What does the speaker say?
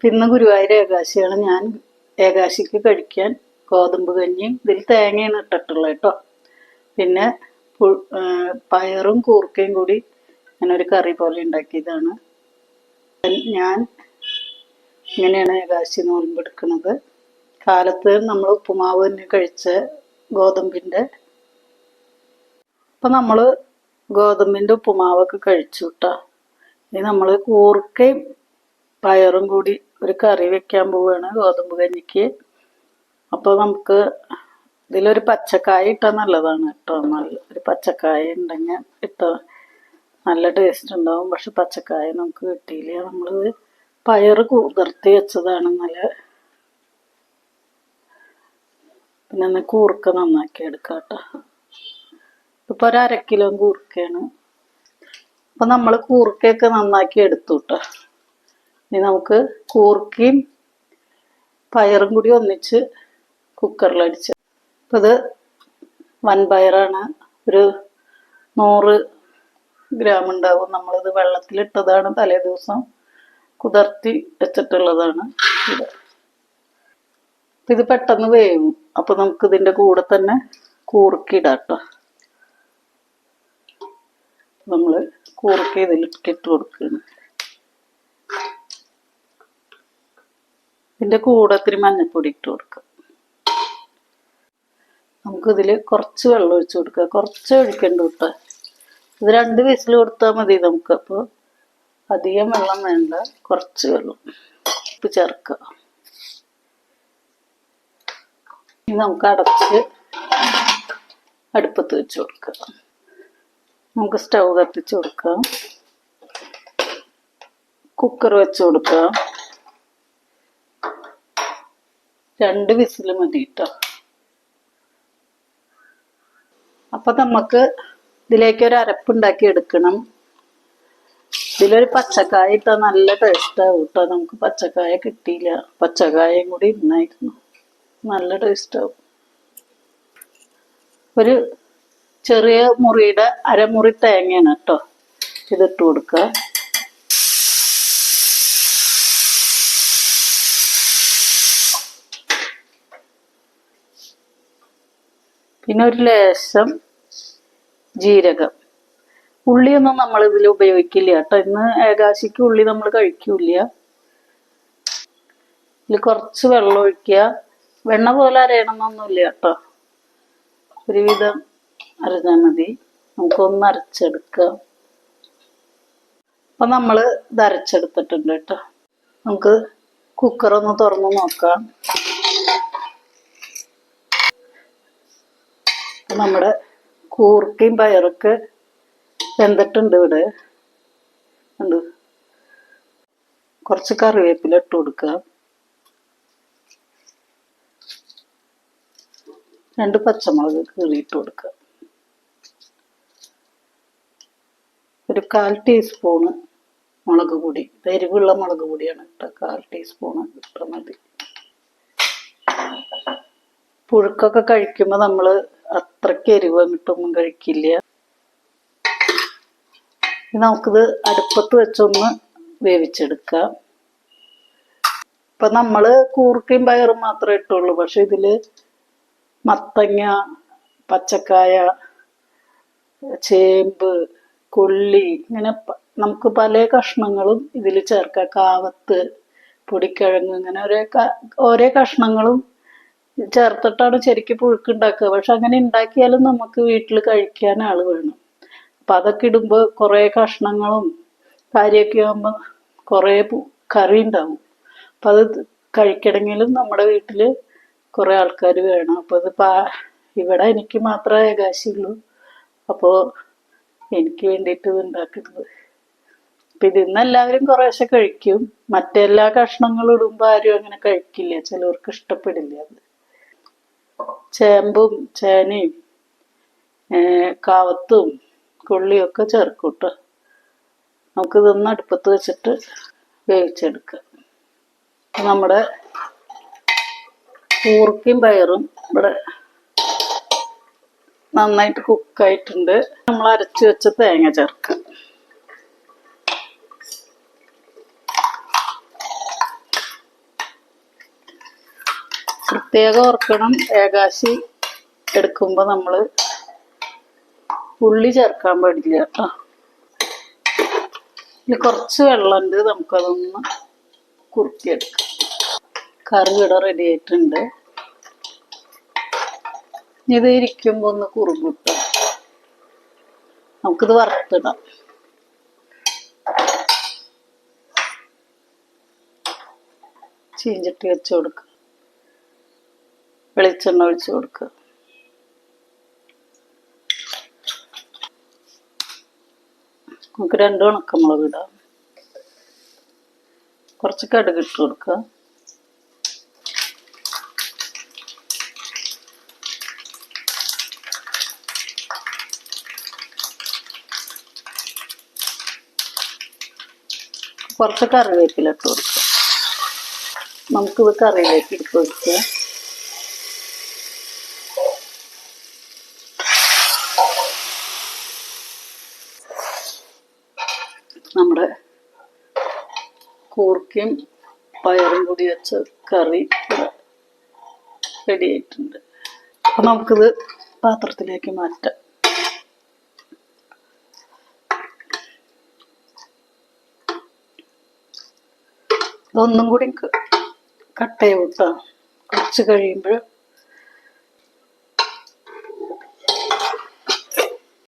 പിന്നെ ഗുരുവായൂർ ഏകാശിയാണ് ഞാൻ. ഏകാശിക്ക് കഴിക്കാൻ ഗോതമ്പ് കഞ്ഞിയും ഇതിൽ തേങ്ങയാണ് ഇട്ടിട്ടുള്ളത് കേട്ടോ. പിന്നെ പയറും കൂർക്കയും കൂടി ഞാൻ ഒരു കറി പോലെ ഉണ്ടാക്കിയതാണ്. ഞാൻ ഇങ്ങനെയാണ് ഏകാശി നോൽമ്പെടുക്കുന്നത് കാലത്ത് നമ്മൾ ഉപ്പുമാവ് തന്നെ കഴിച്ച ഗോതമ്പിന്റെ അപ്പം നമ്മൾ ഗോതമ്പിന്റെ ഉപ്പുമാവൊക്കെ കഴിച്ചു കേട്ടോ. ഇനി നമ്മൾ കൂർക്കയും പയറും കൂടി ഒരു കറി വെക്കാൻ പോവുകയാണ് ഗോതമ്പ് കഞ്ഞിക്ക്. അപ്പോൾ നമുക്ക് ഇതിലൊരു പച്ചക്കായ ഇട്ടാൽ നല്ലതാണ് കേട്ടോ. നല്ല ഒരു പച്ചക്കായ ഉണ്ടെങ്കിൽ ഇട്ട നല്ല ടേസ്റ്റ് ഉണ്ടാവും. പക്ഷെ പച്ചക്കായ നമുക്ക് കിട്ടിയില്ല. നമ്മൾ പയറ് കുതിർത്തി വെച്ചതാണ് നല്ല പിന്നെ ഒന്ന് കൂർക്ക നന്നാക്കി എടുക്കാം കേട്ടോ. ഇപ്പൊ ഒരു അര കിലോ കൂർക്കയാണ്. അപ്പൊ നമ്മൾ കൂർക്കയൊക്കെ നന്നാക്കി എടുത്തു കേട്ടോ. ഇനി നമുക്ക് കൂർക്കയും പയറും കൂടി ഒന്നിച്ച് കുക്കറിലടിച്ച് അപ്പൊ ഇത് വൻപയറാണ് ഒരു നൂറ് ഗ്രാം ഉണ്ടാവും. നമ്മളിത് വെള്ളത്തിലിട്ടതാണ് തലേ ദിവസം കുതിർത്തി വെച്ചിട്ടുള്ളതാണ് ഇത്. ഇത് പെട്ടെന്ന് വേവും. അപ്പോൾ നമുക്ക് ഇതിന്റെ കൂടെ തന്നെ കൂർക്കിടാം കേട്ടോ നമ്മൾ കൂർക്ക ഇതിലേക്ക് ഇട്ട് കൊടുക്കുകയാണ് ഇതിന്റെ കൂടെ ഇത്തിരി മഞ്ഞപ്പൊടി ഇട്ട് കൊടുക്കുക നമുക്കിതിൽ കുറച്ച് വെള്ളം ഒഴിച്ചു കൊടുക്കുക കുറച്ച് ഒഴിക്കണ്ട കേട്ടോ. ഇത് രണ്ട് വിസിൽ കൊടുത്താൽ മതി നമുക്ക്. അപ്പോൾ അധികം വെള്ളം വേണ്ട. കുറച്ച് വെള്ളം ഉപ്പ് ചേർക്കുക. ഇനി നമുക്ക് അടച്ച് അടുപ്പത്ത് വെച്ച് കൊടുക്കുക നമുക്ക് സ്റ്റൗ കത്തിച്ച് കൊടുക്കാം. കുക്കർ വെച്ച് കൊടുക്കാം. രണ്ട് വിസിൽ മതി കേട്ടോ അപ്പൊ നമുക്ക് ഇതിലേക്ക് ഒരു അരപ്പുണ്ടാക്കി എടുക്കണം. ഇതിലൊരു പച്ചക്കായ ഇട്ട നല്ല ടേസ്റ്റാവും കേട്ടോ നമുക്ക് പച്ചക്കായ കിട്ടിയില്ല. പച്ചക്കായയും കൂടി ഇന്നായിരുന്നു. നല്ല ടേസ്റ്റാവും ഒരു ചെറിയ മുറിയുടെ അരമുറി തേങ്ങയാണ് കേട്ടോ ഇതിട്ട് കൊടുക്കുക പിന്നെ ഒരു ലേശം ജീരകം. ഉള്ളിയൊന്നും നമ്മൾ ഇതിൽ ഉപയോഗിക്കില്ല കേട്ടോ. ഇന്ന് ഏകാശിക്ക് ഉള്ളി നമ്മൾ കഴിക്കൂല ഇതിൽ കുറച്ച് വെള്ളം ഒഴിക്കുക. വെണ്ണ പോലെ അരയണമെന്നൊന്നുമില്ല കേട്ടോ. ഒരുവിധം അരഞ്ഞാൽ മതി. നമുക്കൊന്ന് അരച്ചെടുക്കാം. അപ്പൊ നമ്മൾ ഇത് അരച്ചെടുത്തിട്ടുണ്ട് കേട്ടോ. നമുക്ക് കുക്കറൊന്ന് തുറന്ന് നോക്കാം. നമ്മുടെ കൂർക്കയും പയറൊക്കെ വെന്തിട്ടുണ്ട് ഇവിടെ. ഉണ്ട് കുറച്ച് കറിവേപ്പില ഇട്ട് കൊടുക്കുക രണ്ട് പച്ചമുളക് കീറിയിട്ട് കൊടുക്കുക ഒരു കാൽ ടീസ്പൂണ് മുളക് പൊടി. എരിവുള്ള മുളക് പൊടിയാണ് ഇട്ട കാൽ ടീസ്പൂണ് ഇട്ടാൽ മതി. പുഴുക്കൊക്കെ കഴിക്കുമ്പോൾ നമ്മൾ അത്രയ്ക്ക് എരിവ് വന്നിട്ടൊന്നും കഴിക്കില്ല. നമുക്കിത് അടുപ്പത്ത് വെച്ചൊന്ന് വേവിച്ചെടുക്കാം. ഇപ്പൊ നമ്മൾ കൂർക്കയും പയറും മാത്രമേ ഇട്ടുള്ളൂ. പക്ഷെ ഇതിൽ മത്തങ്ങ പച്ചക്കായ ചേമ്പ് കൊള്ളി ഇങ്ങനെ നമുക്ക് പല കഷ്ണങ്ങളും ഇതിൽ ചേർക്കാം. കാവത്ത് പൊടിക്കിഴങ്ങ് ഇങ്ങനെ ഒരേ ഒരേ കഷ്ണങ്ങളും ചേർത്തിട്ടാണ് ശരിക്കും പുഴുക്ക് ഉണ്ടാക്കുക പക്ഷെ അങ്ങനെ ഉണ്ടാക്കിയാലും നമുക്ക് വീട്ടിൽ കഴിക്കാൻ ആൾ വേണം. അപ്പൊ അതൊക്കെ ഇടുമ്പോ കുറെ കഷ്ണങ്ങളും കാര്യമൊക്കെ ആകുമ്പോ കുറെ കറി ഉണ്ടാവും. അപ്പൊ അത് കഴിക്കണമെങ്കിലും നമ്മുടെ വീട്ടിൽ കുറെ ആൾക്കാർ വേണം. അപ്പൊ ഇത് പാ ഇവിടെ എനിക്ക് മാത്രമേ ഏകാശിയുള്ളൂ അപ്പോ എനിക്ക് വേണ്ടിയിട്ട് ഇത് ഉണ്ടാക്കുന്നത് അപ്പൊ ഇതിന്ന് എല്ലാവരും കുറേശ്ശെ കഴിക്കും. മറ്റെല്ലാ കഷ്ണങ്ങളും ഇടുമ്പോൾ ആരും അങ്ങനെ കഴിക്കില്ല. ചിലവർക്ക് ഇഷ്ടപ്പെടില്ല അത്. ചേമ്പും ചേനയും കാവത്തും കൊള്ളിയും ഒക്കെ ചേർക്കും കേട്ടോ നമുക്കിതൊന്ന് അടുപ്പത്ത് വെച്ചിട്ട് വേവിച്ചെടുക്കാം. നമ്മുടെ കൂർക്കയും പയറും ഇവിടെ നന്നായിട്ട് കുക്കായിട്ടുണ്ട് നമ്മൾ അരച്ചു വെച്ച തേങ്ങ ചേർക്കാം. പ്രത്യേകം ഓർക്കണം. ഏകാശി എടുക്കുമ്പോൾ നമ്മൾ ഉള്ളി ചേർക്കാൻ പാടില്ല കേട്ടോ. ഇനി കുറച്ച് വെള്ളമുണ്ട്. നമുക്കതൊന്ന് കുറുക്കിയെടുക്കാം. കറി ഇവിടെ റെഡി ആയിട്ടുണ്ട്. ഇത് ഇരിക്കുമ്പോൾ ഒന്ന് കുറുകിട്ടും നമുക്കിത് വറുത്തിടാം. ചീഞ്ചട്ടി വെച്ച് കൊടുക്കുക വെളിച്ചെണ്ണ ഒഴിച്ച് കൊടുക്കുക. നമുക്ക് രണ്ട് ഉണക്കമുളക് ഇടാം. കുറച്ച് കടുക് ഇട്ട് കൊടുക്കുക. കുറച്ച് കറിവേപ്പില ഇട്ട് കൊടുക്കുക. നമുക്കിത് ഇട്ട് കൊടുക്കുക നമ്മുടെ കൂർക്കയും പയറും കൂടി വെച്ച കറി റെഡിയായിട്ടുണ്ട് അപ്പം നമുക്കിത് പാത്രത്തിലേക്ക് മാറ്റാം. ഇതൊന്നും കൂടി കട്ട് ചെയ്യൂട്ടോ കുറച്ച് കഴിയുമ്പോൾ